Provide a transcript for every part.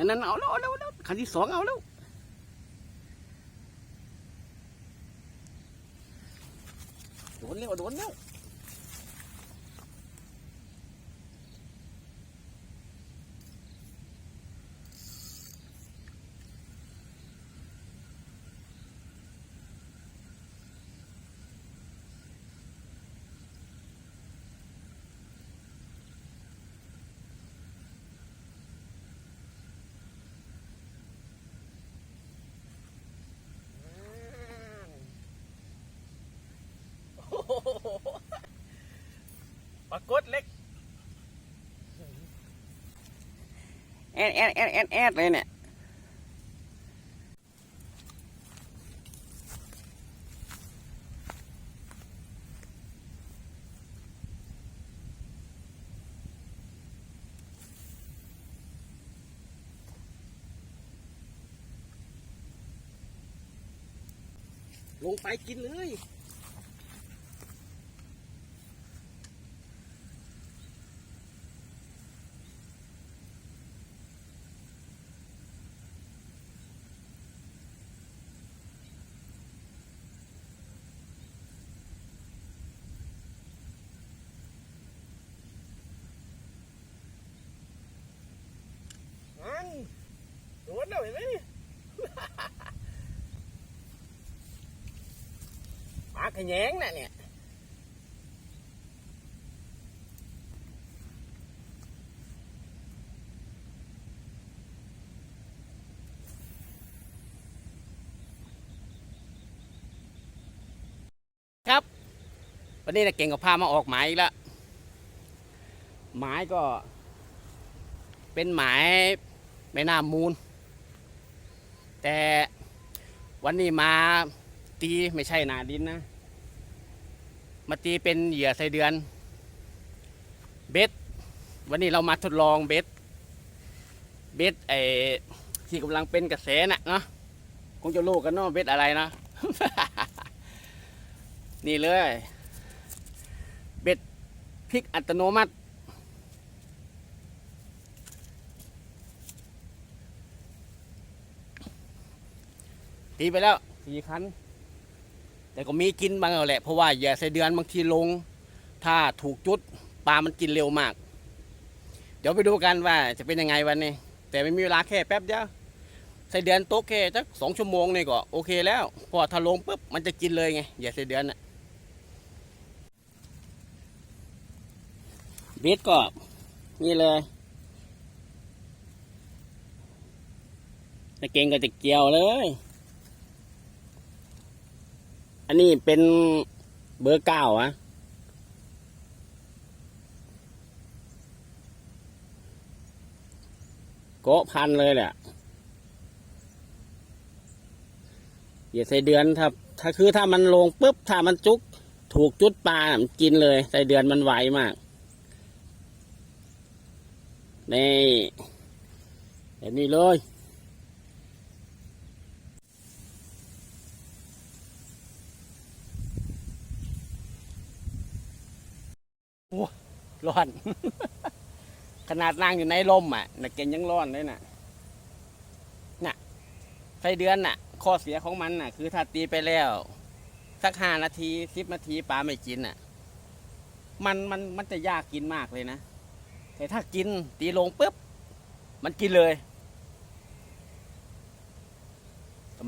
นั่นนั้นเอาแล้วเอาแล้วเอาแล้วคันที่สองเอาแล้วโดนแล้วโดนแล้ว ปรากฏเล็ก แอดแอดแอดแอดแอดเลยเนี่ย ลงไปกินเลย อันโดน แล้วเห็นไหมปลาขยงน่ะเนี่ยครับ วันนี้นะเก่งกับพามาออกหมายอีกแล้วหมายก็ เป็นหมายแม่น้ำมูล แต่วันนี้มาตีไม่ใช่หนาดินนะ มาตีเป็นเหยื่อไสเดือน เบ็ด วันนี้เรามาทดลองเบ็ด เบ็ดไอ้ที่กำลังเป็นกระแสน่ะเนาะคงจะรู้กันเนาะเบ็ดอะไรนะ นี่เลย เบ็ดพลิกอัตโนมัติ ตีไปแล้วสี่คัน แต่ก็มีกินบางแหละ เพราะว่าเหยื่อไส้เดือนบางทีลง ถ้าถูกจุดปลามันกินเร็วมาก เดี๋ยวไปดูกันว่าจะเป็นยังไงวันนี้ แต่ไม่มีเวลาแค่แป๊บเดียวไส้เดือนโต๊ะแค่สักสองชั่วโมงนี่ก็โอเคแล้วเพอถ้าลงปุ๊บมันจะกินเลยไงเหยื่อไส้เดือนน่ะเบ็ดก็นี่เลยตะเกงก็จะเกี่ยวเลย อันนี้เป็นเบอร์เก้าอะโกะพันเลยแหละอย่าใส่เดือนถ้าถ้าคือถ้ามันลงปุ๊บถ้ามันจุก ถูกจุดปลากินเลยใส่เดือนมันไวมากนี่แบบนี้เลย ร้อน ขนาดนั่งอยู่ในลมอะนักเก่งยังร้อนเลยน่ะน่ะไฟเดือนน่ะ ข้อเสียของมันน่ะ คือถ้าตีไปแล้ว สักห้านาทีสิบนาทีปลาไม่กินน่ะ มันมันมันจะยากกินมากเลยนะแต่ถ้ากินตีลงปุ๊บมันกินเลย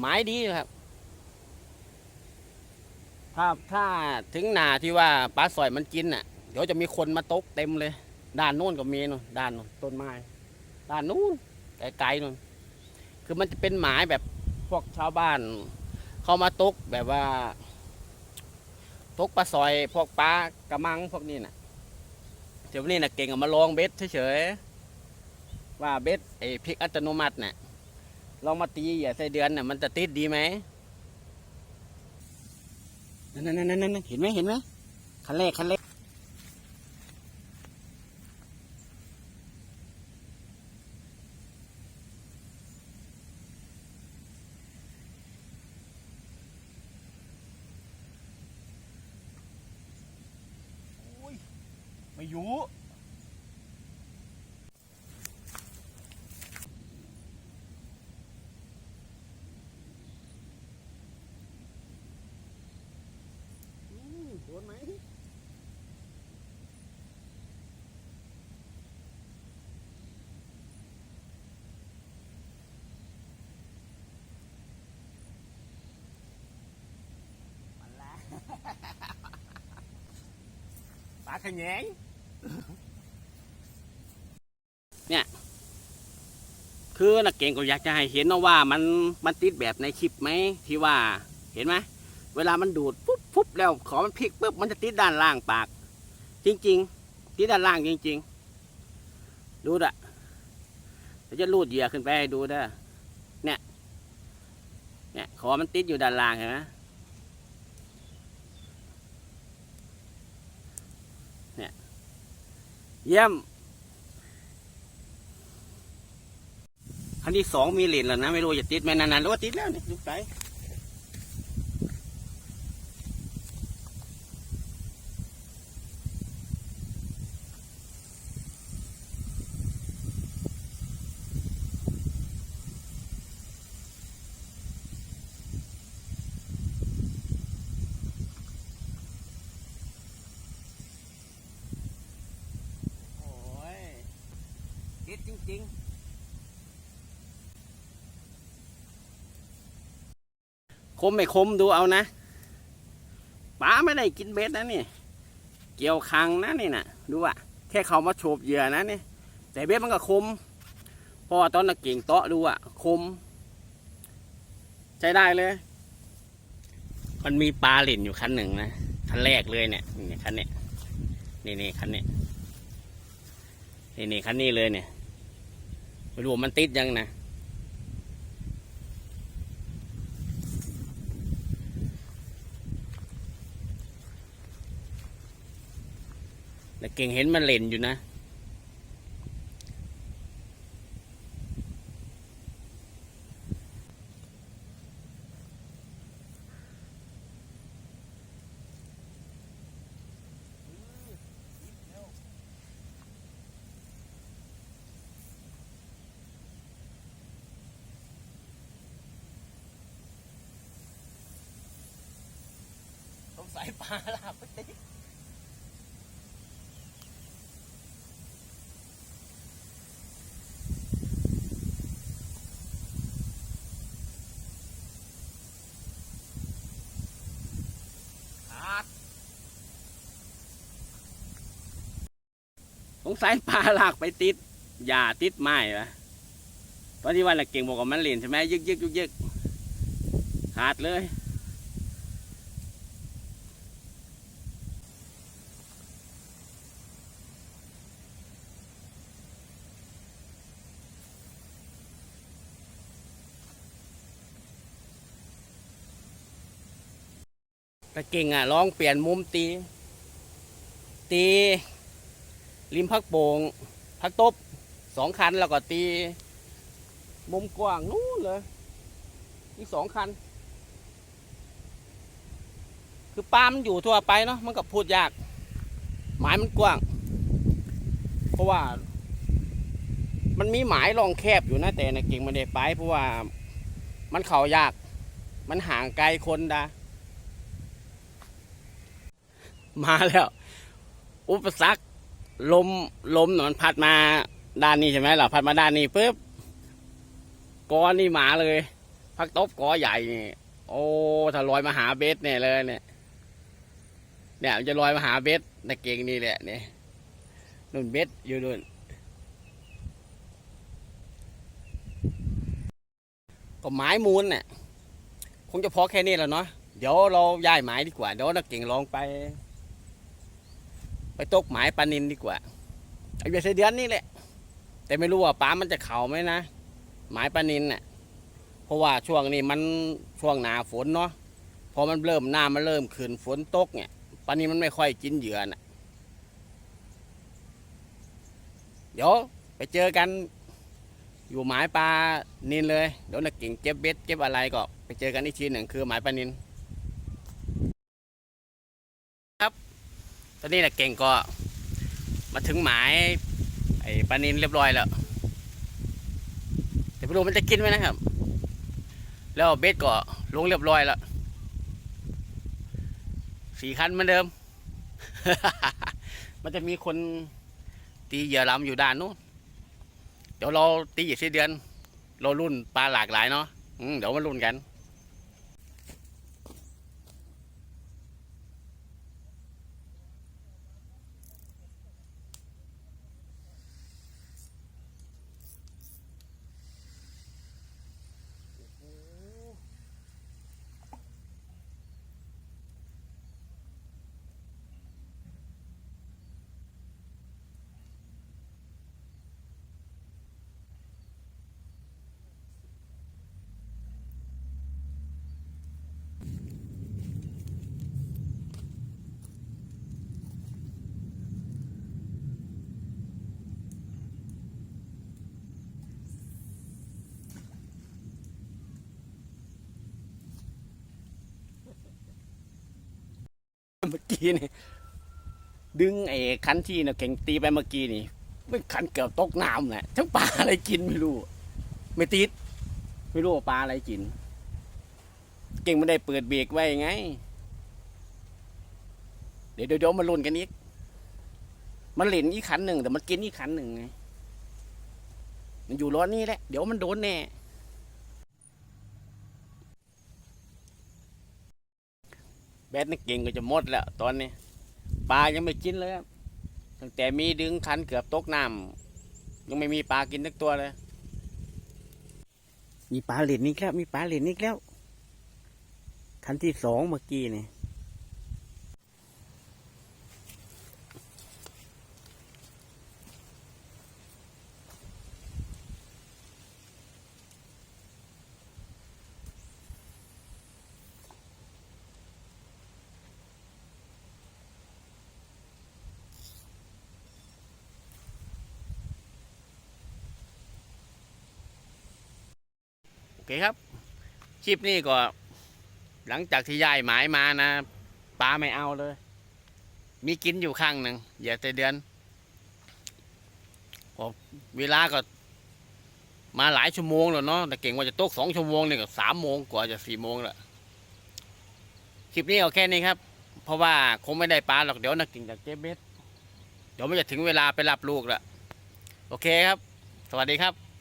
หมายดีครับ ถ้าถ้าถึงหนาที่ว่าปลาสอยมันกินน่ะ เดี๋ยวจะมีคนมาตกเต็มเลย ด้านโน้นก็มีนู่นด้านโน้นต้นไม้ด้านนู้นไกลๆนู่นคือมันจะเป็นหมายแบบพวกชาวบ้าน เขามาตกแบบว่า ตกปลาซอย พวกปลากระมังพวกนี้น่ะเดี๋ยวนี้น่ะเก่งมาลองเบ็ดเฉยๆว่าเบ็ดไอ้พริกอัตโนมัติน่ะลองมาตีอย่าใส่เดือนน่ะมันจะติดดีไหมนั่นนั่นนั่นนั่นเห็นไหมเห็นไหมคันแรกคันแรก ไม่ยุโดนไหมปลาขยง เนี่ย คือนักเก่งก็อยากจะให้เห็นนะว่ามันมันติดแบบในคลิปไหมที่ว่าเห็นไหมเวลามันดูดปุ๊บปุ๊บแล้วขอมันพลิกปุ๊บมันจะติดด้านล่างปาก จริง ๆ ติดด้านล่างจริง ๆ ดูดอะเดี๋ยวจะลูดเหยื่อขึ้นไปให้ดูเด้อเนี่ย เนี่ยขอมันติดอยู่ด้านล่างเห็นไหมเนี่ย เยี่ยม อันที่สองมีเหรียญแล้วนะ ไม่รู้จะติดไหมนานๆหรือว่าติดแล้วเนี่ยดูไปโอ้ย ติดจริง ๆ คมไม่คมดูเอานะป้าไม่ได้กินเบ็ดนะนี่ เกี่ยวคังนะนี่นะดูอะแค่เขามาโฉบเหยื่อนะนี่ แต่เบ็ดมันก็คมเพราะว่าตอนนักเก่งเตาะดูอะคม ใช้ได้เลย มันมีปลาหลินอยู่คันหนึ่งนะคันแรกเลยเนี่ยนี่คันนี้นี่นี่คันนี้นี่นี่คันนี้เลยเนี่ย ไม่รู้มันติดยังนะแต่เก่งเห็นมันเล่นอยู่นะ ต้องใส่ปลาลาบไปติขาดสงสัยปลาลากไปติดอย่าติดไม้ปะตอนที่วันละเก่งบอกว่ามันเล่นใช่ไหมยึกยึกยึกยึกขาดเลย ต่เก่งอะลองเปลี่ยนมุมตี ตี ริมพักโป่งพักตบสองคันแล้วก็ตี มุมกว้างนู้นเลยอีกสองคัน คือปลามันอยู่ทั่วไปเนาะมันก็พูดยาก หมายมันกว้าง เพราะว่า มันมีหมายรองแคบอยู่นะแต่ในะเก่งมันได้ไปเพราะว่ามันเข่ายาก มันห่างไกลคนดา มาแล้ว อุปสรรคลมลมน่ะมันพัดมาด้านนี้ใช่ไหมล่ะพัดมาด้านนี้ปุ๊บกอนี่หมาเลย พักตบกอใหญ่นี่โอ้ถ้าลอยมาหาเบสเนี่ยเลยเนี่ย เนี่ยมันจะลอยมาหาเบสในเก่งนี่แหละเนี่ยนุ่นเบสอยู่นู่นก็หมายมูลเนี่ยคงจะพอแค่นี้แล้วเนาะเดี๋ยวเราย้ายหมายดีกว่าเดี๋ยวนักเก่งลองไป ไปตกหมายปลานินดีกว่าไอ้เบียเดือนนี่แหละ แต่ไม่รู้ว่าปลามันจะเข่าไหมนะ หมายปลานินน่ะ เพราะว่าช่วงนี้มันช่วงหนาฝนเนาะ พอมันเริ่มหน้ามันเริ่มขึ้นฝนตกเนี่ยปลานินมันไม่ค่อยกินเหยื่อน่ะ เดี๋ยวไปเจอกัน อยู่หมายปลานินเลย เดี๋ยวนักกิ่งเก็บเบ็ดเก็บอะไรก็ไปเจอกันอีกทีหนึ่งคือหมายปลานิน ตอนนี้นะเก่งก็มาถึงหมายไอ้ปลานินเรียบร้อยแล้ว แต่ไม่รู้มันจะกินไหมนะครับ แล้วเบสก็ลงเรียบร้อยแล้วสี่คันเหมือนเดิม มันจะมีคนตีเหยื่อลำอยู่ด้านนู้นเดี๋ยวเราตีอีกสิเดือน เรารุ่นปลาหลากหลายเนาะเดี๋ยวมารุ่นกัน เมื่อกี้นี่ดึงไอ้คันที่นะเก่งตีไปเมื่อกี้นี่ไม่คันเกือบตกน้ำแหละทั้งปลาอะไรกินไม่รู้ ไม่ติด ไม่รู้ว่าปลาอะไรกิน เก่งไม่ได้เปิดเบรกไว้ไง เดี๋ยวเดี๋ยวเดี๋ยวมาลุ้นกันอีกมันเหลินอีกขันหนึ่งแต่มันกินอีกขันหนึ่งไง มันอยู่ร้อนนี่แหละ เดี๋ยวมันโดนแน่ แบสนี่เก่งก็จะหมดแล้วตอนนี้ปลายังไม่กินเลยครับตั้งแต่มีดึงคันเกือบตกน้ำยังไม่มีปลากินสักตัวเลย มีปลาเหล็ดนี่ครับ มีปลาเหล็ดนี่แล้วคันที่สองเมื่อกี้นี่ อเคครับคลิปนี้ก็หลังจากที่ย้ายหมายมานะปลาไม่เอาเลย มีกินอยู่ข้างหนึ่งอย่าแต่เดือนพอเวลาก็ มาหลายชั่วโมงแล้วเนาะแต่เก่งว่าจะตกสองชั่วโมงเนี่ยก็สามโมงกว่าจะสี่โมงแล้วคลิปนี้เอาแค่นี้ครับ เพราะว่าคงไม่ได้ปลาหรอกเดี๋ยวนักกิ่งจากเจ๊เบสเดี๋ยวมันจะถึงเวลาไปรับลูกล้วโอเคครับ สวัสดีครับ